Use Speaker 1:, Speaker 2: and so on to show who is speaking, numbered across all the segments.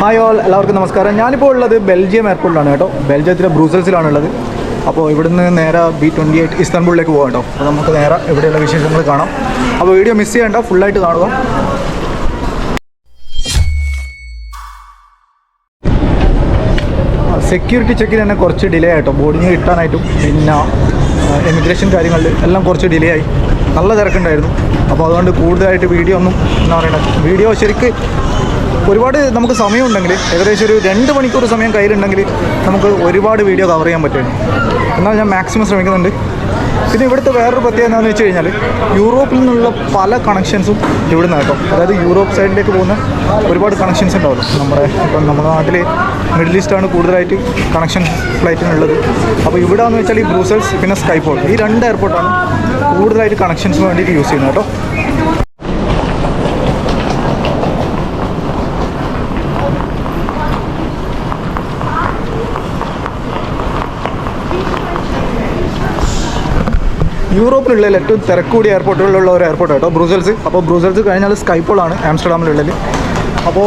Speaker 1: Hi all എല്ലാവർക്കും നമസ്കാരം. ഞാനിപ്പോൾ ഉള്ളത് ബെൽജിയം എയർപോർട്ടിലാണ് കേട്ടോ. ബെൽജിയത്തിലെ ബ്രൂസൽസിലാണ് ഉള്ളത് അപ്പോൾ ഇവിടുന്ന് നേരെ ബി ട്വന്റി എയ്റ്റ് ഇസ്താൻബുളിലേക്ക് പോകാം കേട്ടോ. അപ്പോൾ നമുക്ക് നേരെ ഇവിടെയുള്ള വിശേഷങ്ങൾ കാണാം. അപ്പോൾ വീഡിയോ മിസ് ചെയ്യേണ്ട ഫുള്ളായിട്ട് കാണുക. സെക്യൂരിറ്റി ചെക്കിൽ തന്നെ കുറച്ച് ഡിലേ ആയിട്ടോ ബോർഡിങ് കിട്ടാനായിട്ടും പിന്നെ എമിഗ്രേഷൻ കാര്യങ്ങളിൽ എല്ലാം കുറച്ച് ഡിലേ ആയി. നല്ല തിരക്കുണ്ടായിരുന്നു. അപ്പോൾ അതുകൊണ്ട് കൂടുതലായിട്ട് വീഡിയോ ഒന്നും എന്താ പറയുക വീഡിയോ ശരിക്ക് ഒരുപാട് നമുക്ക് സമയമുണ്ടെങ്കിൽ ഏകദേശം ഒരു രണ്ട് മണിക്കൂർ സമയം കയ്യിലുണ്ടെങ്കിൽ നമുക്ക് ഒരുപാട് വീഡിയോ കവർ ചെയ്യാൻ പറ്റും. എന്നാൽ ഞാൻ മാക്സിമം ശ്രമിക്കുന്നുണ്ട്. പിന്നെ ഇവിടുത്തെ വേറൊരു പ്രത്യേകത എന്താണെന്ന് വെച്ച് കഴിഞ്ഞാൽ യൂറോപ്പിൽ നിന്നുള്ള പല കണക്ഷൻസും ഇവിടെ നിന്ന് കേട്ടോ. അതായത് യൂറോപ്പ് സൈഡിലേക്ക് പോകുന്ന ഒരുപാട് കണക്ഷൻസ് ഉണ്ടാവും നമ്മുടെ ഇപ്പം നമ്മുടെ നാട്ടിൽ മിഡിൽ ഈസ്റ്റാണ് കൂടുതലായിട്ട് കണക്ഷൻ ഫ്ലൈറ്റിനുള്ളത് അപ്പോൾ ഇവിടെ എന്ന് വെച്ചാൽ ഈ ബ്രൂസൽസ് പിന്നെ സ്കൈപോൾ ഈ രണ്ട് എയർപോർട്ടാണ് കൂടുതലായിട്ട് കണക്ഷൻസ് വേണ്ടിയിട്ട് യൂസ് ചെയ്യുന്നത് കേട്ടോ. യൂറോപ്പിലുള്ള ഏറ്റവും തിരക്കൂടിയ എയർപോർട്ടുകളിലുള്ള ഒരു എയർപോർട്ട് കേട്ടോ ബ്രൂസൽസ്. അപ്പോൾ ബ്രൂസൽസ് കഴിഞ്ഞാൽ സ്കൈപ്പോളാണ് ആംസ്റ്റർഡാമിലുള്ളത്. അപ്പോൾ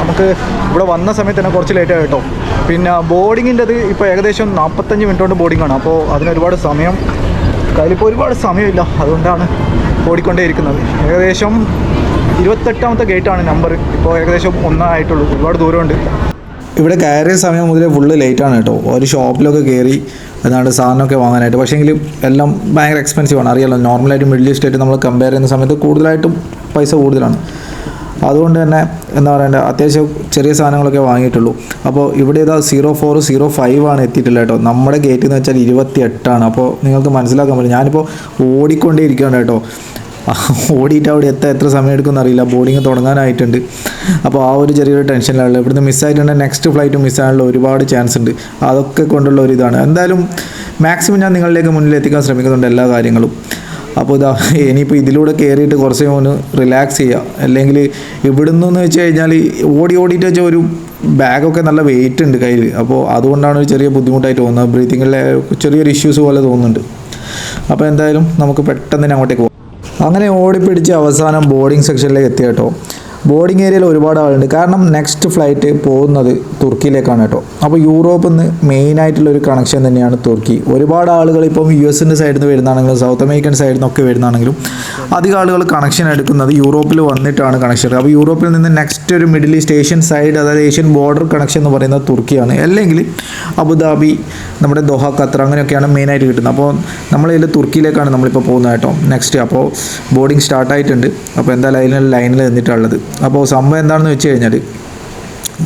Speaker 1: നമുക്ക് ഇവിടെ വന്ന സമയത്ത് തന്നെ കുറച്ച് ലേറ്റ് കേട്ടോ. പിന്നെ ബോർഡിങ്ങിന്റെത് ഇപ്പോൾ ഏകദേശം നാൽപ്പത്തഞ്ച് മിനിറ്റ് കൊണ്ട് ബോർഡിംഗ് ആണ്. അപ്പോൾ അതിന് ഒരുപാട് സമയം കയ്യിലിപ്പോൾ ഒരുപാട് സമയമില്ല. അതുകൊണ്ടാണ് ഓടിക്കൊണ്ടേയിരിക്കുന്നത്. ഏകദേശം ഇരുപത്തെട്ടാമത്തെ ഗേറ്റാണ് നമ്പർ ഇപ്പോൾ ഏകദേശം ഒന്നായിട്ടുള്ളൂ. ഒരുപാട് ദൂരമുണ്ട്. ഇവിടെ കയറിയ സമയം മുതലേ ഫുള്ള് ലേറ്റാണ് കേട്ടോ. ഒരു ഷോപ്പിലൊക്കെ കയറി അതാണ്ട് സാധനമൊക്കെ വാങ്ങാനായിട്ട്. പക്ഷേങ്കിൽ എല്ലാം ഭയങ്കര എക്സ്പെൻസീവ് ആണ്. അറിയാലോ നോർമലായിട്ട് മിഡിൽ ഈസ്റ്റ് ആയിട്ട് നമ്മൾ കമ്പയർ ചെയ്യുന്ന സമയത്ത് കൂടുതലായിട്ടും പൈസ കൂടുതലാണ്. അതുകൊണ്ട് തന്നെ എന്താ പറയണ്ടേ അത്യാവശ്യം ചെറിയ സാധനങ്ങളൊക്കെ വാങ്ങിയിട്ടുള്ളൂ. അപ്പോൾ ഇവിടെ ഇതാ സീറോ ഫോർ സീറോ ഫൈവ് ആണ് എത്തിയിട്ടുള്ളത് കേട്ടോ. നമ്മുടെ ഗേറ്റ് എന്ന് വെച്ചാൽ ഇരുപത്തി എട്ടാണ് അപ്പോൾ നിങ്ങൾക്ക് മനസ്സിലാക്കാൻ പറ്റും. ഞാനിപ്പോൾ ഓടിക്കൊണ്ടേ ഇരിക്കുകയാണ് കേട്ടോ. ഓടിയിട്ട് അവിടെ എത്താൻ എത്ര സമയം എടുക്കുമെന്ന് അറിയില്ല. ബോർഡിങ് തുടങ്ങാനായിട്ടുണ്ട്. അപ്പോൾ ആ ഒരു ചെറിയൊരു ടെൻഷനിലാണല്ലോ ഇവിടുന്ന് മിസ്സായിട്ടുണ്ടെങ്കിൽ നെക്സ്റ്റ് ഫ്ലൈറ്റ് മിസ്സാകാനുള്ള ഒരുപാട് ചാൻസ് ഉണ്ട് അതൊക്കെ കൊണ്ടുള്ള ഒരു ഇതാണ്. എന്തായാലും മാക്സിമം ഞാൻ നിങ്ങളിലേക്ക് മുന്നിൽ എത്തിക്കാൻ ശ്രമിക്കുന്നുണ്ട് എല്ലാ കാര്യങ്ങളും. അപ്പോൾ ഇതാ ഇനിയിപ്പോൾ ഇതിലൂടെ കയറിയിട്ട് കുറച്ച് ഒന്ന് റിലാക്സ് ചെയ്യുക. അല്ലെങ്കിൽ ഇവിടുന്ന് എന്ന് വെച്ച് കഴിഞ്ഞാൽ ഓടി ഓടിയിട്ട് വെച്ചാൽ ഒരു ബാഗൊക്കെ നല്ല വെയിറ്റ് ഉണ്ട് കയ്യിൽ. അപ്പോൾ അതുകൊണ്ടാണ് ഒരു ചെറിയ ബുദ്ധിമുട്ടായിട്ട് തോന്നുന്നത്. ബ്രീത്തിങ്ങിലെ ചെറിയൊരു ഇഷ്യൂസ് പോലെ തോന്നുന്നുണ്ട്. അപ്പോൾ എന്തായാലും നമുക്ക് പെട്ടെന്ന് തന്നെ അങ്ങോട്ടേക്ക് പോകാം. അങ്ങനെ ഓടിപ്പിടിച്ച് അവസാനം ബോർഡിംഗ് സെക്ഷനിലേക്ക് എത്തി കേട്ടോ. ബോർഡിംഗ് ഏരിയയിൽ ഒരുപാട് ആളുണ്ട്. കാരണം നെക്സ്റ്റ് ഫ്ലൈറ്റ് പോകുന്നത് തുർക്കിയിലേക്കാണ് കേട്ടോ. അപ്പോൾ യൂറോപ്പിൽ നിന്ന് മെയിനായിട്ടുള്ള ഒരു കണക്ഷൻ തന്നെയാണ് തുർക്കി. ഒരുപാട് ആളുകൾ ഇപ്പം യു എസിന്റെ സൈഡിൽ നിന്ന് വരുന്നതാണെങ്കിലും സൗത്ത് അമേരിക്കൻ സൈഡിൽ നിന്നൊക്കെ വരുന്നതാണെങ്കിലും അധികം ആളുകൾ കണക്ഷൻ എടുക്കുന്നത് യൂറോപ്പിൽ വന്നിട്ടാണ് കണക്ഷൻ അപ്പോൾ യൂറോപ്പിൽ നിന്ന് നെക്സ്റ്റ് ഒരു മിഡിൽ ഈസ്റ്റ് ഏഷ്യൻ സൈഡ് അതായത് ഏഷ്യൻ ബോർഡർ കണക്ഷൻ എന്ന് പറയുന്നത് തുർക്കിയാണ്. അല്ലെങ്കിൽ അബുദാബി നമ്മുടെ ദോഹ ഖത്തർ അങ്ങനെയൊക്കെയാണ് മെയിനായിട്ട് കിട്ടുന്നത്. അപ്പോൾ നമ്മൾ ഇതിൽ തുർക്കിയിലേക്കാണ് നമ്മളിപ്പോൾ പോകുന്നത് കേട്ടോ. നെക്സ്റ്റ് അപ്പോൾ ബോർഡിങ് സ്റ്റാർട്ടായിട്ടുണ്ട് അപ്പോൾ എന്തായാലും അതിനുള്ള ലൈനിൽ നിന്നിട്ടുള്ളത്. അപ്പോൾ സംഭവം എന്താണെന്ന് വെച്ച് കഴിഞ്ഞാൽ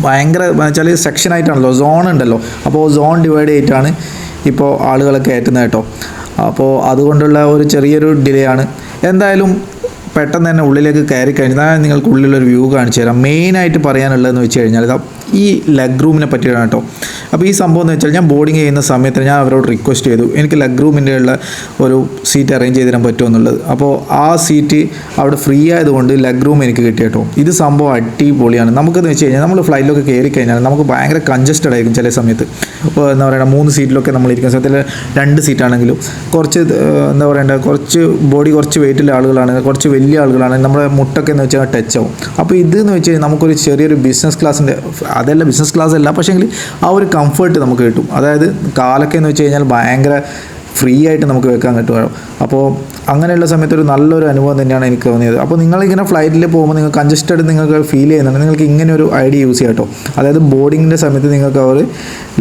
Speaker 1: ഭയങ്കര വെച്ചാൽ സെക്ഷനായിട്ടാണല്ലോ സോൺ ഉണ്ടല്ലോ. അപ്പോൾ സോൺ ഡിവൈഡ് ചെയ്തിട്ടാണ് ഇപ്പോൾ ആളുകളെ കയറ്റുന്നത് കേട്ടോ. അപ്പോൾ അതുകൊണ്ടുള്ള ഒരു ചെറിയൊരു ഡിലേ ആണ്. എന്തായാലും പെട്ടെന്ന് തന്നെ ഉള്ളിലേക്ക് കയറി കഴിഞ്ഞാൽ നിങ്ങൾക്ക് ഉള്ളിലൊരു വ്യൂ കാണിച്ചു തരാം. മെയിനായിട്ട് പറയാനുള്ളതെന്ന് വെച്ച് കഴിഞ്ഞാൽ ഇതാ ഈ ലെഗ് റൂമിനെ പറ്റിയാണ് കേട്ടോ. അപ്പോൾ ഈ സംഭവം എന്ന് വെച്ചാൽ ഞാൻ ബോർഡിങ് ചെയ്യുന്ന സമയത്ത് ഞാൻ അവരോട് റിക്വസ്റ്റ് ചെയ്തു എനിക്ക് ലെഗ് റൂമിന്റെ ഉള്ള ഒരു സീറ്റ് അറേഞ്ച് ചെയ്ത് തരാൻ പറ്റുമോ എന്നുള്ളത്? അപ്പോൾ ആ സീറ്റ് അവിടെ ഫ്രീ ആയതുകൊണ്ട് ലെഗ് റൂം എനിക്ക് കിട്ടി കേട്ടോ. ഇത് സംഭവം അടിപൊളിയാണ്. നമുക്കെന്ന് വെച്ച് കഴിഞ്ഞാൽ നമ്മൾ ഫ്ലൈറ്റിലൊക്കെ കയറി കഴിഞ്ഞാൽ നമുക്ക് ഭയങ്കര കൺജസ്റ്റഡ് ആയിരിക്കും ചില സമയത്ത്. ഇപ്പോൾ എന്താ പറയുക മൂന്ന് സീറ്റിലൊക്കെ നമ്മൾ ഇരിക്കുന്ന സമയത്തിൽ രണ്ട് സീറ്റാണെങ്കിലും കുറച്ച് എന്താ പറയേണ്ടത് കുറച്ച് ബോഡി കുറച്ച് വെയിറ്റുള്ള ആളുകളാണ് കുറച്ച് വലിയ ആളുകളാണ്. നമ്മുടെ മുട്ടൊക്കെ എന്ന് വെച്ചാൽ ടച്ച് ആവും അപ്പോൾ ഇത് എന്ന് വെച്ച് കഴിഞ്ഞാൽ നമുക്കൊരു ചെറിയൊരു ബിസിനസ് ക്ലാസ്സിന്റെ അതല്ല ബിസിനസ് ക്ലാസ് അല്ല പക്ഷേങ്കിൽ ആ ഒരു കംഫർട്ട് നമുക്ക് കിട്ടും. അതായത് കാലൊക്കെ എന്ന് വെച്ച് കഴിഞ്ഞാൽ ഭയങ്കര ഫ്രീ ആയിട്ട് നമുക്ക് വെക്കാൻ കിട്ടുമല്ലോ അപ്പോൾ അങ്ങനെയുള്ള സമയത്ത് ഒരു നല്ലൊരു അനുഭവം തന്നെയാണ് എനിക്ക് തോന്നിയത്. അപ്പോൾ നിങ്ങളിങ്ങനെ ഫ്ലൈറ്റിൽ പോകുമ്പോൾ നിങ്ങൾക്ക് കൺജസ്റ്റഡ് നിങ്ങൾക്ക് ഫീൽ ചെയ്യുന്നുണ്ട്. നിങ്ങൾക്ക് ഇങ്ങനെ ഒരു ഐഡിയ യൂസ് ചെയ്യാം കേട്ടോ. അതായത് ബോർഡിങ്ങിന്റെ സമയത്ത് നിങ്ങൾക്ക് അവർ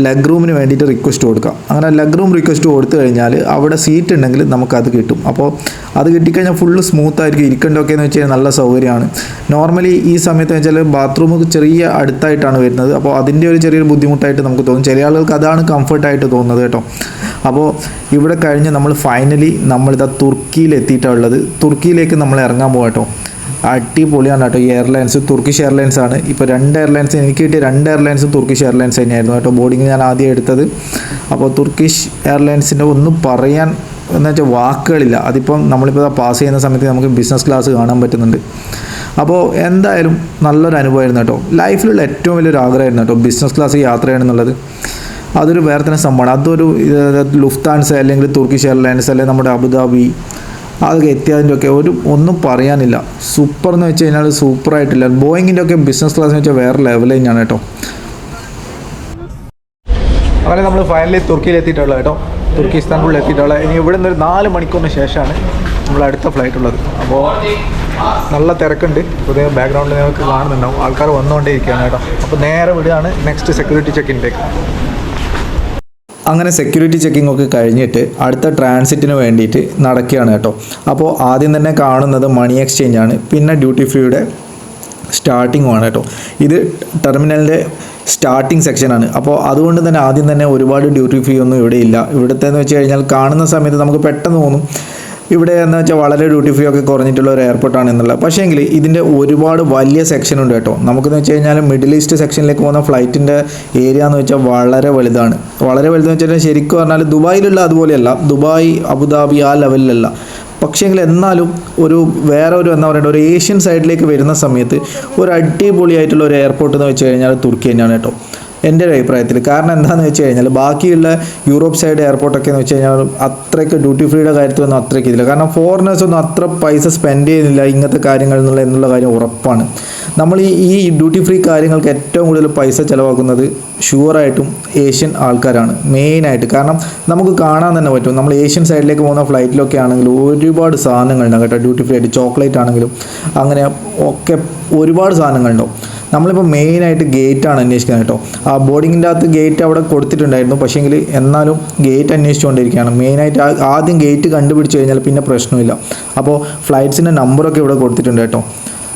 Speaker 1: ലെഗ് റൂമിന് വേണ്ടിയിട്ട് റിക്വസ്റ്റ് കൊടുക്കാം. അങ്ങനെ ലെഗ് റൂം റിക്വസ്റ്റ് കൊടുത്തു കഴിഞ്ഞാൽ അവിടെ സീറ്റ് ഉണ്ടെങ്കിൽ നമുക്കത് കിട്ടും. അപ്പോൾ അത് കിട്ടിക്കഴിഞ്ഞാൽ ഫുള്ള് സ്മൂത്ത് ആയിരിക്കും. ഇരിക്കേണ്ടതൊക്കെ എന്ന് വെച്ച് കഴിഞ്ഞാൽ നല്ല സൗകര്യമാണ്. നോർമലി ഈ സമയത്ത് വെച്ചാൽ ബാത്റൂം ചെറിയ അടുത്തായിട്ടാണ് വരുന്നത്. അപ്പോൾ അതിന്റെ ഒരു ചെറിയൊരു ബുദ്ധിമുട്ടായിട്ട് നമുക്ക് തോന്നും. ചില ആളുകൾക്ക് അതാണ് കംഫർട്ടായിട്ട് തോന്നുന്നത് കേട്ടോ. അപ്പോൾ ഇവിടെ കഴിഞ്ഞ് നമ്മൾ ഫൈനലി നമ്മളിതാ തുർക്കിയിൽ എത്തിയിട്ടുള്ളത് തുർക്കിയിലേക്ക് നമ്മൾ ഇറങ്ങാൻ പോകട്ടോ കേട്ടോ അടിപൊളിയാണ് കേട്ടോ ഈ എയർലൈൻസ് തുർക്കിഷ് എയർലൈൻസ് ആണ്. ഇപ്പോൾ രണ്ട് എയർലൈൻസ് എനിക്ക് കിട്ടിയ രണ്ട് എയർലൈൻസ് തുർക്കിഷ് എയർലൈൻസ് തന്നെയായിരുന്നു കേട്ടോ ബോർഡിങ് ഞാൻ ആദ്യം എടുത്തത്. അപ്പോൾ തുർക്കിഷ് എയർലൈൻസിന്റെ ഒന്നും പറയാൻ എന്ന് വെച്ചാൽ വാക്കുകളില്ല. അതിപ്പം നമ്മളിപ്പോൾ പാസ് ചെയ്യുന്ന സമയത്ത് നമുക്ക് ബിസിനസ് ക്ലാസ് കാണാൻ പറ്റുന്നുണ്ട്. അപ്പോൾ എന്തായാലും നല്ലൊരു അനുഭവമായിരുന്നു കേട്ടോ ലൈഫിലുള്ള ഏറ്റവും വലിയൊരു ആഗ്രഹമായിരുന്നു കേട്ടോ ബിസിനസ് ക്ലാസ് യാത്ര ചെയ്യണമെന്നുള്ളത് അതൊരു വേറെ തന്നെ സംഭവമാണ്. അതൊരു ലുഫ്താൻസ് അല്ലെങ്കിൽ തുർക്കിഷ് എയർലൈൻസ് അല്ലെങ്കിൽ നമ്മുടെ അബുദാബി
Speaker 2: അതൊക്കെ എത്തിയതിന്റെ ഒക്കെ ഒരു ഒന്നും പറയാനില്ല. സൂപ്പർ എന്ന് വെച്ച് കഴിഞ്ഞാൽ സൂപ്പറായിട്ടില്ല ബോയിങ്ങിന്റെ ഒക്കെ ബിസിനസ് ക്ലാസ് എന്ന് വെച്ചാൽ വേറെ ലെവൽ തന്നെയാണ് കേട്ടോ.
Speaker 1: അങ്ങനെ നമ്മൾ ഫൈനലി തുർക്കിയിൽ എത്തിയിട്ടുള്ളത് കേട്ടോ. തുർക്കി ഇസ്താൻബുളിൽ എത്തിയിട്ടുള്ളത്. ഇനി ഇവിടെ നിന്ന് ഒരു നാല് മണിക്കൂറിന് ശേഷമാണ് നമ്മൾ അടുത്ത ഫ്ലൈറ്റ് ഉള്ളത്. അപ്പോൾ നല്ല തിരക്കുണ്ട്. പുതിയ ബാക്ക്ഗ്രൗണ്ടിൽ നിങ്ങൾക്ക് കാണുന്നുണ്ടാവും. ആൾക്കാർ വന്നുകൊണ്ടേ ഇരിക്കുകയാണ് കേട്ടോ. അപ്പോൾ നേരെ വിടുകയാണ് നെക്സ്റ്റ് സെക്യൂരിറ്റി ചെക്കിനിലേക്ക്
Speaker 2: അങ്ങനെ സെക്യൂരിറ്റി ചെക്കിംഗ് ഒക്കെ കഴിഞ്ഞിട്ട് അടുത്ത ട്രാൻസിറ്റിന് വേണ്ടിയിട്ട് നടക്കുകയാണ് കേട്ടോ. അപ്പോൾ ആദ്യം തന്നെ കാണുന്നത് മണി എക്സ്ചേഞ്ച് ആണ്. പിന്നെ ഡ്യൂട്ടി ഫ്രീയുടെ സ്റ്റാർട്ടിങ്ങുമാണ് കേട്ടോ. ഇത് ടെർമിനലിന്റെ സ്റ്റാർട്ടിംഗ് സെക്ഷനാണ് അപ്പോൾ അതുകൊണ്ട് തന്നെ ആദ്യം തന്നെ ഒരുപാട് ഡ്യൂട്ടി ഫ്രീ ഒന്നും ഇവിടെ ഇല്ല. ഇവിടുത്തെ എന്ന് വെച്ച് കഴിഞ്ഞാൽ കാണുന്ന സമയത്ത് നമുക്ക് പെട്ടെന്ന് തോന്നും ഇവിടെ എന്ന് വെച്ചാൽ വളരെ ഡ്യൂട്ടി ഫ്രീ ഒക്കെ കുറഞ്ഞിട്ടുള്ള ഒരു എയർപോർട്ടാണ് എന്നുള്ളത്. പക്ഷേ എങ്കിൽ ഇതിന്റെ ഒരുപാട് വലിയ സെക്ഷൻ ഉണ്ട് കേട്ടോ. നമുക്കെന്ന് വെച്ച് കഴിഞ്ഞാൽ മിഡിൽ ഈസ്റ്റ് സെക്ഷനിലേക്ക് പോകുന്ന ഫ്ലൈറ്റിന്റെ ഏരിയ എന്ന് വെച്ചാൽ വളരെ വലുതാണ്. വളരെ വലുതെന്ന് വെച്ചാൽ ശരിക്കും പറഞ്ഞാൽ ദുബായിലുള്ള അതുപോലെയല്ല. ദുബായ് അബുദാബി ആ ലെവലിലല്ല പക്ഷേങ്കിൽ എന്നാലും ഒരു വേറെ ഒരു എന്താ പറയുക ഒരു ഏഷ്യൻ സൈഡിലേക്ക് വരുന്ന സമയത്ത് ഒരു അടിപൊളിയായിട്ടുള്ള ഒരു എയർപോർട്ട് എന്ന് വെച്ച് കഴിഞ്ഞാൽ തുർക്കി തന്നെയാണ് കേട്ടോ. എന്റെ ഒരു അഭിപ്രായത്തിൽ. കാരണം എന്താണെന്ന് വെച്ച് കഴിഞ്ഞാൽ ബാക്കിയുള്ള യൂറോപ്പ് സൈഡ് എയർപോർട്ടൊക്കെ എന്ന് വെച്ച് കഴിഞ്ഞാൽ അത്രയ്ക്ക് ഡ്യൂട്ടി ഫ്രീയുടെ കാര്യത്തിലൊന്നും അത്രയ്ക്ക് ഇതില്ല. കാരണം ഫോറിനേഴ്സ് ഒന്നും അത്ര പൈസ സ്പെൻഡ് ചെയ്യുന്നില്ല ഇങ്ങനത്തെ കാര്യങ്ങൾ എന്നുള്ള എന്നുള്ള കാര്യം ഉറപ്പാണ്. നമ്മൾ ഈ ഈ ഡ്യൂട്ടി ഫ്രീ കാര്യങ്ങൾക്ക് ഏറ്റവും കൂടുതൽ പൈസ ചിലവാക്കുന്നത് ഷുവറായിട്ടും ഏഷ്യൻ ആൾക്കാരാണ്. മെയിനായിട്ട് കാരണം നമുക്ക് കാണാൻ തന്നെ പറ്റും. നമ്മൾ ഏഷ്യൻ സൈഡിലേക്ക് പോകുന്ന ഫ്ലൈറ്റിലൊക്കെ ആണെങ്കിലും ഒരുപാട് സാധനങ്ങളുണ്ടാകും കേട്ടോ. ഡ്യൂട്ടി ഫ്രീ ആയിട്ട്. ചോക്ലേറ്റ് ആണെങ്കിലും അങ്ങനെ ഒക്കെ ഒരുപാട് സാധനങ്ങളുണ്ടാവും. നമ്മളിപ്പോൾ മെയിനായിട്ട് ഗേറ്റാണ് അന്വേഷിക്കുന്നത് കേട്ടോ. ആ ബോർഡിങ്ങിന്റെ അകത്ത് ഗേറ്റ് അവിടെ കൊടുത്തിട്ടുണ്ടായിരുന്നു. പക്ഷേങ്കിൽ എന്നാലും ഗേറ്റ് അന്വേഷിച്ചുകൊണ്ടിരിക്കുകയാണ്. മെയിനായിട്ട് ആദ്യം ഗേറ്റ് കണ്ടുപിടിച്ച് കഴിഞ്ഞാൽ പിന്നെ പ്രശ്നമില്ല. അപ്പോൾ ഫ്ലൈറ്റ്സിന്റെ നമ്പറൊക്കെ ഇവിടെ കൊടുത്തിട്ടുണ്ട് കേട്ടോ.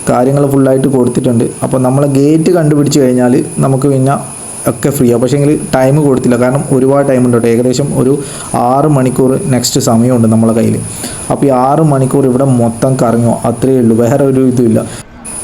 Speaker 2: കാര്യങ്ങൾ ഫുള്ളായിട്ട് കൊടുത്തിട്ടുണ്ട്. അപ്പോൾ നമ്മൾ ഗേറ്റ് കണ്ടുപിടിച്ച് കഴിഞ്ഞാൽ നമുക്ക് പിന്നെ ഒക്കെ ഫ്രീ ആണ് പക്ഷേങ്കിൽ ടൈം കൊടുത്തില്ല. കാരണം ഒരുപാട് ടൈം ഉണ്ട് കേട്ടോ. ഏകദേശം ഒരു ആറ് മണിക്കൂർ നെക്സ്റ്റ് സമയമുണ്ട് നമ്മളെ കയ്യിൽ അപ്പോൾ ഈ ആറ് മണിക്കൂർ ഇവിടെ മൊത്തം കറങ്ങുമോ അത്രയേ ഉള്ളൂ. വേറെ ഒരു ഇതുമില്ല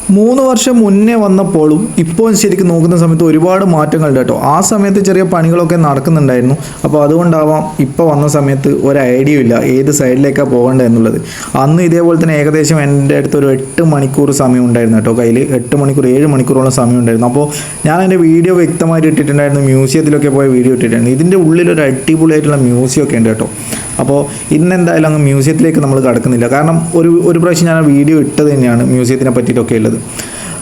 Speaker 2: മൂന്ന് വർഷം മുന്നേ വന്നപ്പോഴും ഇപ്പോൾ ശരിക്കും നോക്കുന്ന സമയത്ത് ഒരുപാട് മാറ്റങ്ങളുണ്ട് കേട്ടോ. ആ സമയത്ത് ചെറിയ പണികളൊക്കെ നടക്കുന്നുണ്ടായിരുന്നു. അപ്പോൾ അതുകൊണ്ടാവാം ഇപ്പോൾ വന്ന സമയത്ത് ഒരു ഐഡിയ ഇല്ല ഏത് സൈഡിലേക്കാണ് പോകേണ്ടത് എന്നുള്ളത്. അന്ന് ഇതേപോലെ തന്നെ ഏകദേശം എന്റെ അടുത്ത് ഒരു എട്ട് മണിക്കൂർ സമയം ഉണ്ടായിരുന്നു കേട്ടോ. കയ്യിൽ എട്ട് മണിക്കൂർ ഏഴ് മണിക്കൂറോളം സമയം ഉണ്ടായിരുന്നു. അപ്പോൾ ഞാൻ എന്റെ വീഡിയോ വ്യക്തമായിട്ട് ഇട്ടിട്ടുണ്ടായിരുന്നു. മ്യൂസിയത്തിലൊക്കെ പോയ വീഡിയോ ഇട്ടിട്ടുണ്ടായിരുന്നു. ഇതിന്റെ ഉള്ളിൽ ഒരു അടിപൊളിയായിട്ടുള്ള മ്യൂസിയം ഒക്കെ ഉണ്ട് കേട്ടോ. അപ്പോൾ ഇന്ന് എന്തായാലും അങ്ങ് മ്യൂസിയത്തിലേക്ക് നമ്മൾ കടക്കുന്നില്ല. കാരണം ഒരു ഒരു പ്രാവശ്യം ഞാൻ വീഡിയോ ഇട്ടത് തന്നെയാണ് മ്യൂസിയത്തിനെ പറ്റിയിട്ടൊക്കെ ഉള്ളത്.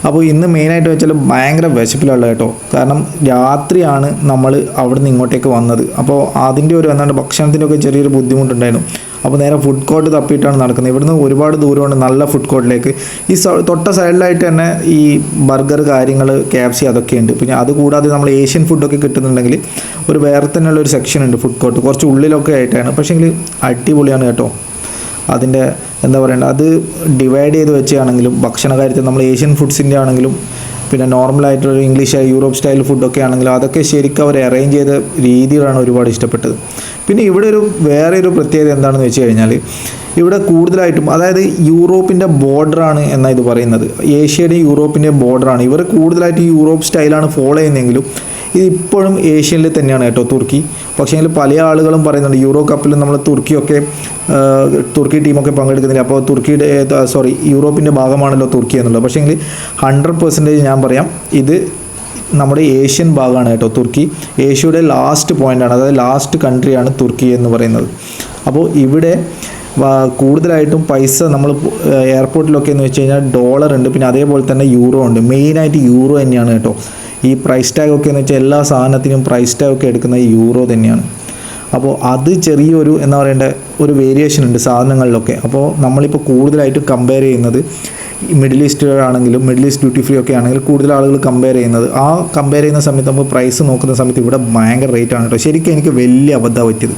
Speaker 2: അപ്പോൾ ഇന്ന് മെയിനായിട്ട് വെച്ചാൽ ഭയങ്കര വിശപ്പിലുള്ള കേട്ടോ. കാരണം രാത്രിയാണ് നമ്മൾ അവിടെ നിന്ന് ഇങ്ങോട്ടേക്ക് വന്നത്. അപ്പോൾ അതിന്റെ ഒരു എന്താണ് ഭക്ഷണത്തിന്റെ ഒക്കെ ചെറിയൊരു ബുദ്ധിമുട്ടുണ്ടായിരുന്നു. അപ്പോൾ നേരെ ഫുഡ് കോർട്ട് തപ്പിയിട്ടാണ് നടക്കുന്നത്. ഇവിടുന്ന് ഒരുപാട് ദൂരമുണ്ട് നല്ല ഫുഡ് കോർട്ടിലേക്ക് ഈ തൊട്ട സൈഡിലായിട്ട് തന്നെ ഈ ബർഗർ കാര്യങ്ങൾ ക്യാപ്സി അതൊക്കെ ഉണ്ട് പിന്നെ അതുകൂടാതെ നമ്മൾ ഏഷ്യൻ ഫുഡൊക്കെ കിട്ടുന്നുണ്ടെങ്കിൽ ഒരു വേറെ തന്നെയുള്ള ഒരു സെക്ഷൻ ഉണ്ട് ഫുഡ് കോർട്ട് കുറച്ച് ഉള്ളിലൊക്കെ ആയിട്ടാണ്. പക്ഷേങ്കിൽ അടിപൊളിയാണ് കേട്ടോ. അതിന്റെ എന്താ പറയണ്ട അത് ഡിവൈഡ് ചെയ്ത് വെച്ചാണെങ്കിലും ഭക്ഷണ കാര്യത്തിൽ നമ്മൾ ഏഷ്യൻ ഫുഡ്സിന്റെ ആണെങ്കിലും പിന്നെ നോർമലായിട്ടുള്ള ഇംഗ്ലീഷ് യൂറോപ്പ് സ്റ്റൈൽ ഫുഡൊക്കെ ആണെങ്കിലും അതൊക്കെ ശരിക്കും അവർ അറേഞ്ച് ചെയ്ത രീതികളാണ് ഒരുപാട് ഇഷ്ടപ്പെട്ടത്. പിന്നെ ഇവിടെ ഒരു വേറെ ഒരു പ്രത്യേകത എന്താണെന്ന് വെച്ച് കഴിഞ്ഞാൽ ഇവിടെ കൂടുതലായിട്ടും അതായത് യൂറോപ്പിന്റെ ബോർഡറാണ് എന്നാണ് ഇത് പറയുന്നത്. ഏഷ്യയുടെയും യൂറോപ്പിന്റെയും ബോർഡറാണ് ഇവർ കൂടുതലായിട്ട് യൂറോപ്പ് സ്റ്റൈലാണ് ഫോളോ ചെയ്യുന്നതെങ്കിലും ഇത് ഇപ്പോഴും ഏഷ്യനിൽ തന്നെയാണ് കേട്ടോ തുർക്കി. പക്ഷേ പല ആളുകളും പറയുന്നുണ്ട് യൂറോ കപ്പിലും നമ്മൾ തുർക്കിയൊക്കെ തുർക്കി ടീമൊക്കെ പങ്കെടുക്കുന്നില്ല അപ്പോൾ തുർക്കിയുടെ സോറി യൂറോപ്പിന്റെ ഭാഗമാണല്ലോ തുർക്കി എന്നുള്ളത്. പക്ഷേ ഹൺഡ്രഡ് പെർസെന്റേജ് ഞാൻ പറയാം ഇത് നമ്മുടെ ഏഷ്യൻ ഭാഗമാണ് കേട്ടോ തുർക്കി. ഏഷ്യയുടെ ലാസ്റ്റ് പോയിന്റാണ് അതായത് ലാസ്റ്റ് കൺട്രിയാണ് തുർക്കി എന്ന് പറയുന്നത്. അപ്പോൾ ഇവിടെ കൂടുതലായിട്ടും പൈസ നമ്മൾ എയർപോർട്ടിലൊക്കെ എന്ന് വെച്ച് കഴിഞ്ഞാൽ ഡോളർ ഉണ്ട് പിന്നെ അതേപോലെ തന്നെ യൂറോ ഉണ്ട്. മെയിനായിട്ട് യൂറോ തന്നെയാണ് കേട്ടോ. ഈ പ്രൈസ് ടാഗ് ഒക്കെ എന്ന് വെച്ചാൽ എല്ലാ സാധനത്തിനും പ്രൈസ് ടാഗ് ഒക്കെ എടുക്കുന്നത് യൂറോ തന്നെയാണ്. അപ്പോൾ അത് ചെറിയൊരു എന്താ പറയേണ്ട ഒരു വേരിയേഷൻ ഉണ്ട് സാധനങ്ങളിലൊക്കെ. അപ്പോൾ നമ്മളിപ്പോൾ കൂടുതലായിട്ട് കമ്പയർ ചെയ്യുന്നത് മിഡിൽ ഈസ്റ്റിലാണെങ്കിലും മിഡിൽ ഈസ്റ്റ് ഡ്യൂട്ടി ഫ്രീ ഒക്കെ ആണെങ്കിലും കൂടുതൽ ആളുകൾ കമ്പയർ ചെയ്യുന്നത്. ആ കമ്പയർ ചെയ്യുന്ന സമയത്ത് നമ്മൾ പ്രൈസ് നോക്കുന്ന സമയത്ത് ഇവിടെ ഭയങ്കര റേറ്റ് ആണ് കേട്ടോ. ശരിക്കും എനിക്ക് വലിയ അബദ്ധം പറ്റിയത്.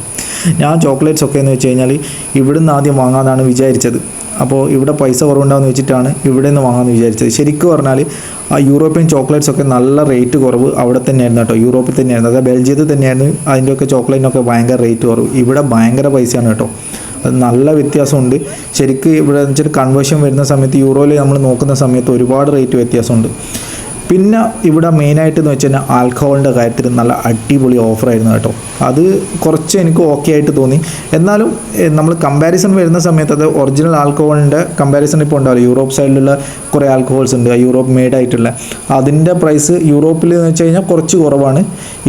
Speaker 2: ഞാൻ ചോക്ലേറ്റ്സ് ഒക്കെ എന്ന് വെച്ച് കഴിഞ്ഞാൽ ഇവിടുന്ന് ആദ്യം വാങ്ങാമെന്നാണ് വിചാരിച്ചത്. അപ്പോൾ ഇവിടെ പൈസ കുറവുണ്ടാകുമെന്ന് വെച്ചിട്ടാണ് ഇവിടെ നിന്ന് വാങ്ങാമെന്ന് വിചാരിച്ചത്. ശരിക്കും പറഞ്ഞാൽ ആ യൂറോപ്യൻ ചോക്ലേറ്റ്സ് ഒക്കെ നല്ല റേറ്റ് കുറവ് അവിടെ തന്നെയായിരുന്നു കേട്ടോ യൂറോപ്പിൽ തന്നെയായിരുന്നു. അതായത് ബെൽജിയത്തിൽ തന്നെയായിരുന്നു അതിന്റെയൊക്കെ ചോക്ലേറ്റിനൊക്കെ ഭയങ്കര റേറ്റ് കുറവ്. ഇവിടെ ഭയങ്കര പൈസയാണ് കേട്ടോ. അത് നല്ല വ്യത്യാസമുണ്ട്. ശരിക്കും ഇവിടെ വെച്ചിട്ട് കൺവേർഷൻ വരുന്ന സമയത്ത് യൂറോയിൽ നമ്മൾ നോക്കുന്ന സമയത്ത് ഒരുപാട് റേറ്റ് വ്യത്യാസമുണ്ട്. പിന്നെ ഇവിടെ മെയിനായിട്ട് എന്ന് വെച്ച് കഴിഞ്ഞാൽ ആൽക്കഹോളിന്റെ കാര്യത്തിൽ നല്ല അടിപൊളി ഓഫറായിരുന്നു കേട്ടോ. അത് കുറച്ച് എനിക്ക് ഓക്കെ ആയിട്ട് തോന്നി. എന്നാലും നമ്മൾ കമ്പാരിസൺ വരുന്ന സമയത്ത് അത് ഒറിജിനൽ ആൽക്കഹോളിന്റെ കമ്പാരിസൺ ഇപ്പോൾ ഉണ്ടാവില്ല? യൂറോപ്പ് സൈഡിലുള്ള കുറേ ആൽക്കഹോൾസ് ഉണ്ട്. യൂറോപ്പ് മെയ്ഡ് ആയിട്ടുള്ള. അതിന്റെ പ്രൈസ് യൂറോപ്പിൽ എന്ന് വെച്ച് കഴിഞ്ഞാൽ കുറച്ച് കുറവാണ്.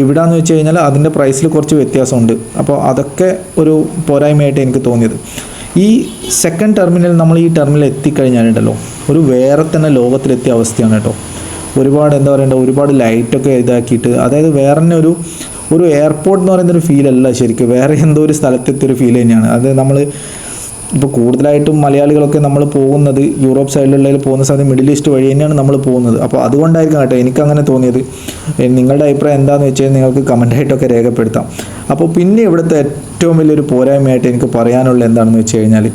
Speaker 2: ഇവിടെ എന്ന് വെച്ച് കഴിഞ്ഞാൽ അതിന്റെ പ്രൈസിൽ കുറച്ച് വ്യത്യാസമുണ്ട്. അപ്പോൾ അതൊക്കെ ഒരു പോരായ്മയായിട്ട് എനിക്ക് തോന്നിയത്. ഈ സെക്കൻഡ് ടെർമിനൽ നമ്മൾ ഈ ടെർമിനൽ എത്തിക്കഴിഞ്ഞാലുണ്ടല്ലോ ഒരു വേറെ തന്നെ ലോകത്തിലെത്തിയ അവസ്ഥയാണ് കേട്ടോ. ഒരുപാട് എന്താ പറയണ്ട ഒരുപാട് ലൈറ്റൊക്കെ ഇതാക്കിയിട്ട് അതായത് വേറെ തന്നെ ഒരു ഒരു എയർപോർട്ട് എന്ന് പറയുന്ന ഒരു അല്ല ശരിക്കും. വേറെ എന്തോ ഒരു സ്ഥലത്തെത്തിയ ഒരു ഫീൽ തന്നെയാണ്. അത് നമ്മൾ ഇപ്പോൾ കൂടുതലായിട്ടും മലയാളികളൊക്കെ നമ്മൾ പോകുന്നത് യൂറോപ്പ് സൈഡിലുള്ളതിൽ പോകുന്ന സമയത്ത് മിഡിൽ ഈസ്റ്റ് വഴി തന്നെയാണ് നമ്മൾ പോകുന്നത്. അപ്പോൾ അതുകൊണ്ടായിരിക്കും കേട്ടോ എനിക്കങ്ങനെ തോന്നിയത്. നിങ്ങളുടെ അഭിപ്രായം എന്താണെന്ന് വെച്ചാൽ നിങ്ങൾക്ക് കമന്റായിട്ടൊക്കെ രേഖപ്പെടുത്താം. അപ്പോൾ പിന്നെ ഇവിടുത്തെ ഏറ്റവും വലിയൊരു പോരായ്മയായിട്ട് എനിക്ക് പറയാനുള്ള എന്താണെന്ന് വെച്ച് കഴിഞ്ഞാൽ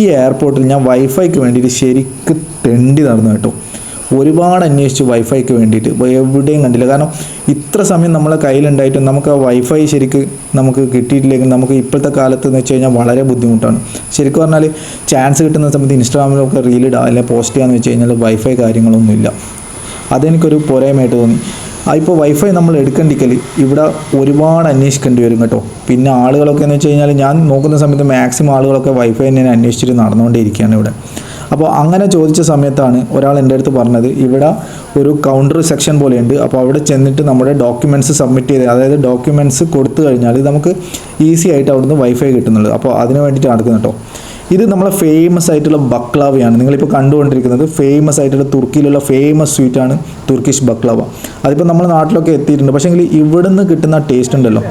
Speaker 2: ഈ എയർപോർട്ടിൽ ഞാൻ വൈഫൈക്ക് വേണ്ടിയിട്ട് ശരിക്കും തെണ്ടി നടന്നു കേട്ടോ. ഒരുപാട് അന്വേഷിച്ചു വൈഫൈക്ക് വേണ്ടിയിട്ട് എവിടെയും കണ്ടില്ല. കാരണം ഇത്ര സമയം നമ്മളെ കയ്യിലുണ്ടായിട്ടും നമുക്ക് ആ വൈഫൈ ശരിക്ക് നമുക്ക് കിട്ടിയിട്ടില്ലെങ്കിൽ നമുക്ക് ഇപ്പോഴത്തെ കാലത്ത് എന്ന് വെച്ച് കഴിഞ്ഞാൽ വളരെ ബുദ്ധിമുട്ടാണ്. ശരിക്കും പറഞ്ഞാൽ ചാൻസ് കിട്ടുന്ന സമയത്ത് ഇൻസ്റ്റാഗ്രാമിലൊക്കെ റീലിടുക അല്ലെങ്കിൽ പോസ്റ്റ് ചെയ്യാന്ന് വെച്ച് കഴിഞ്ഞാൽ വൈഫൈ കാര്യങ്ങളൊന്നുമില്ല അതെനിക്കൊരു പോരായ്മയായിട്ട് തോന്നി. ഇപ്പോൾ വൈഫൈ നമ്മൾ എടുക്കണ്ടിക്കൽ ഇവിടെ ഒരുപാട് അന്വേഷിക്കേണ്ടി വരും കേട്ടോ. പിന്നെ ആളുകളൊക്കെ എന്ന് വെച്ച് കഴിഞ്ഞാൽ ഞാൻ നോക്കുന്ന സമയത്ത് മാക്സിമം ആളുകളൊക്കെ വൈഫൈ തന്നെ അന്വേഷിച്ചിട്ട് നടന്നുകൊണ്ടേ ഇരിക്കുകയാണ് ഇവിടെ. അപ്പോൾ അങ്ങനെ ചോദിച്ച സമയത്താണ് ഒരാൾ എന്റെ അടുത്ത് പറഞ്ഞത് ഇവിടെ ഒരു കൗണ്ടർ സെക്ഷൻ പോലെയുണ്ട് അപ്പോൾ അവിടെ ചെന്നിട്ട് നമ്മുടെ ഡോക്യുമെന്റ്സ് സബ്മിറ്റ് ചെയ്ത് അതായത് ഡോക്യുമെന്റ്സ് കൊടുത്തു കഴിഞ്ഞാൽ നമുക്ക് ഈസി ആയിട്ട് അവിടുന്ന് വൈഫൈ കിട്ടുന്നുള്ളൂ. അപ്പോൾ അതിന് വേണ്ടിയിട്ട് നടക്കുന്നത് കേട്ടോ. ഇത് നമ്മളെ ഫേമസ് ആയിട്ടുള്ള ബക്ലാവയാണ്. നിങ്ങളിപ്പോൾ കണ്ടുകൊണ്ടിരിക്കുന്നത് ഫേമസ് ആയിട്ടുള്ള തുർക്കിയിലുള്ള ഫേമസ് സ്വീറ്റാണ് തുർക്കിഷ് ബക്ലാവ അതിപ്പോൾ നമ്മുടെ നാട്ടിലൊക്കെ എത്തിയിട്ടുണ്ട്. പക്ഷേ ഇവിടുന്ന് കിട്ടുന്ന ടേസ്റ്റ് ഉണ്ടല്ലോ.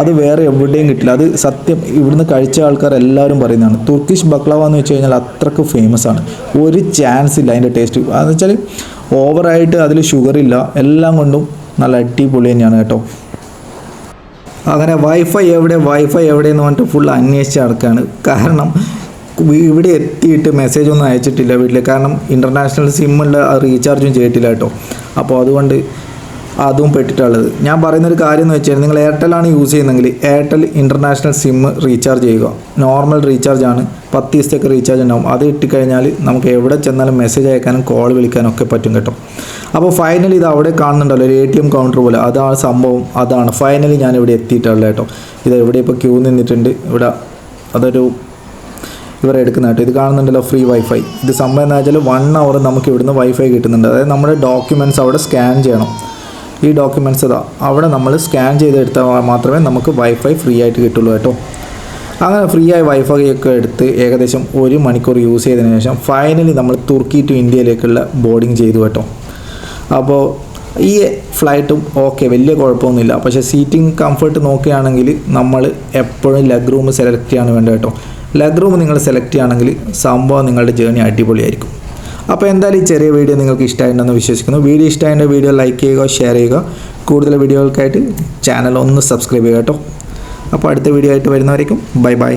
Speaker 2: അത് വേറെ എവിടെയും കിട്ടില്ല. അത് സത്യം ഇവിടുന്ന് കഴിച്ച ആൾക്കാർ എല്ലാവരും പറയുന്നതാണ്. തുർക്കിഷ് ബക്ലാവ എന്ന് വെച്ച് കഴിഞ്ഞാൽ അത്രയ്ക്ക് ഫേമസ് ആണ്. ഒരു ചാൻസ് ഇല്ല അതിന്റെ ടേസ്റ്റ് അതെന്ന് വെച്ചാൽ ഓവറായിട്ട് അതിൽ ഷുഗർ ഇല്ല. എല്ലാം കൊണ്ടും നല്ല അടിപൊളി തന്നെയാണ് കേട്ടോ. അങ്ങനെ വൈഫൈ എവിടെ? വൈഫൈ എവിടെ എന്ന് പറഞ്ഞിട്ട് ഫുൾ അന്വേഷിച്ച് നടക്കുകയാണ് കാരണം ഇവിടെ എത്തിയിട്ട് മെസ്സേജ് ഒന്നും അയച്ചിട്ടില്ല വീട്ടിൽ കാരണം ഇന്റർനാഷണൽ സിമ്മുള്ള റീചാർജും ചെയ്തിട്ടില്ല കേട്ടോ. അപ്പോൾ അതുകൊണ്ട് അതും പെട്ടിട്ടുള്ളത്. ഞാൻ പറയുന്നൊരു കാര്യം എന്ന് വെച്ചാൽ നിങ്ങൾ എയർടെലാണ് യൂസ് ചെയ്യുന്നതെങ്കിൽ എയർടെൽ ഇന്റർനാഷണൽ സിം റീചാർജ് ചെയ്യുക. നോർമൽ റീചാർജ് ആണ്. പത്ത് ദിവസത്തേക്ക് റീചാർജ് ഉണ്ടാവും. അത് ഇട്ടിക്കഴിഞ്ഞാൽ നമുക്ക് എവിടെ ചെന്നാലും മെസ്സേജ് അയക്കാനും കോൾ വിളിക്കാനും ഒക്കെ പറ്റും കേട്ടോ. അപ്പോൾ ഫൈനലി ഇത് അവിടെ കാണുന്നുണ്ടല്ലോ ഒരു എ ടി എം കൗണ്ടർ പോലെ. അതാണ് സംഭവം. അതാണ്. ഫൈനലി ഞാൻ ഇവിടെ എത്തിയിട്ടുള്ളത് കേട്ടോ. ഇത് ഇവിടെ ഇപ്പോൾ ക്യൂ നിന്നിട്ടുണ്ട്. ഇവിടെ അതൊരു ഇവർ എടുക്കുന്ന ഇത് കാണുന്നുണ്ടല്ലോ ഫ്രീ വൈഫൈ ഇത് സംഭവം എന്ന് വെച്ചാൽ വൺ അവർ നമുക്ക് ഇവിടുന്ന് വൈഫൈ കിട്ടുന്നുണ്ട്. അതായത് നമ്മുടെ ഡോക്യുമെന്റ്സ് അവിടെ സ്കാൻ ചെയ്യണം. ഈ ഡോക്യുമെന്റ്സ് ഇതാ അവിടെ നമ്മൾ സ്കാൻ ചെയ്തെടുത്താൽ മാത്രമേ നമുക്ക് വൈഫൈ ഫ്രീ ആയിട്ട് കിട്ടുള്ളൂ കേട്ടോ. അങ്ങനെ ഫ്രീ ആയി വൈഫൈ ഒക്കെ എടുത്ത് ഏകദേശം ഒരു മണിക്കൂർ യൂസ് ചെയ്തതിന് ശേഷം ഫൈനലി നമ്മൾ തുർക്കി ടു ഇന്ത്യയിലേക്കുള്ള ബോർഡിങ് ചെയ്തു കേട്ടോ. അപ്പോൾ ഈ ഫ്ലൈറ്റും ഓക്കെ വലിയ കുഴപ്പമൊന്നുമില്ല. പക്ഷേ സീറ്റിംഗ് കംഫർട്ട് നോക്കുകയാണെങ്കിൽ നമ്മൾ എപ്പോഴും ലെഗ് റൂം സെലക്ട് ചെയ്യാണ് വേണ്ടത് കേട്ടോ. ലെഗ് റൂം നിങ്ങൾ സെലക്ട് ചെയ്യുകയാണെങ്കിൽ സംഭവം നിങ്ങളുടെ ജേണി അടിപൊളിയായിരിക്കും. അപ്പോൾ എന്തായാലും ഈ ചെറിയ വീഡിയോ നിങ്ങൾക്ക് ഇഷ്ടമായിട്ടുണ്ടെന്ന് വിശ്വസിക്കുന്നു. വീഡിയോ ഇഷ്ടമായിട്ട് വീഡിയോ ലൈക്ക് ചെയ്യുക ഷെയർ ചെയ്യുക. കൂടുതൽ വീഡിയോകൾക്കായിട്ട് ചാനൽ ഒന്ന് സബ്സ്ക്രൈബ് ചെയ്യുക കേട്ടോ. അപ്പോൾ അടുത്ത വീഡിയോ ആയിട്ട് വരുന്നവരേക്കും ബൈ ബൈ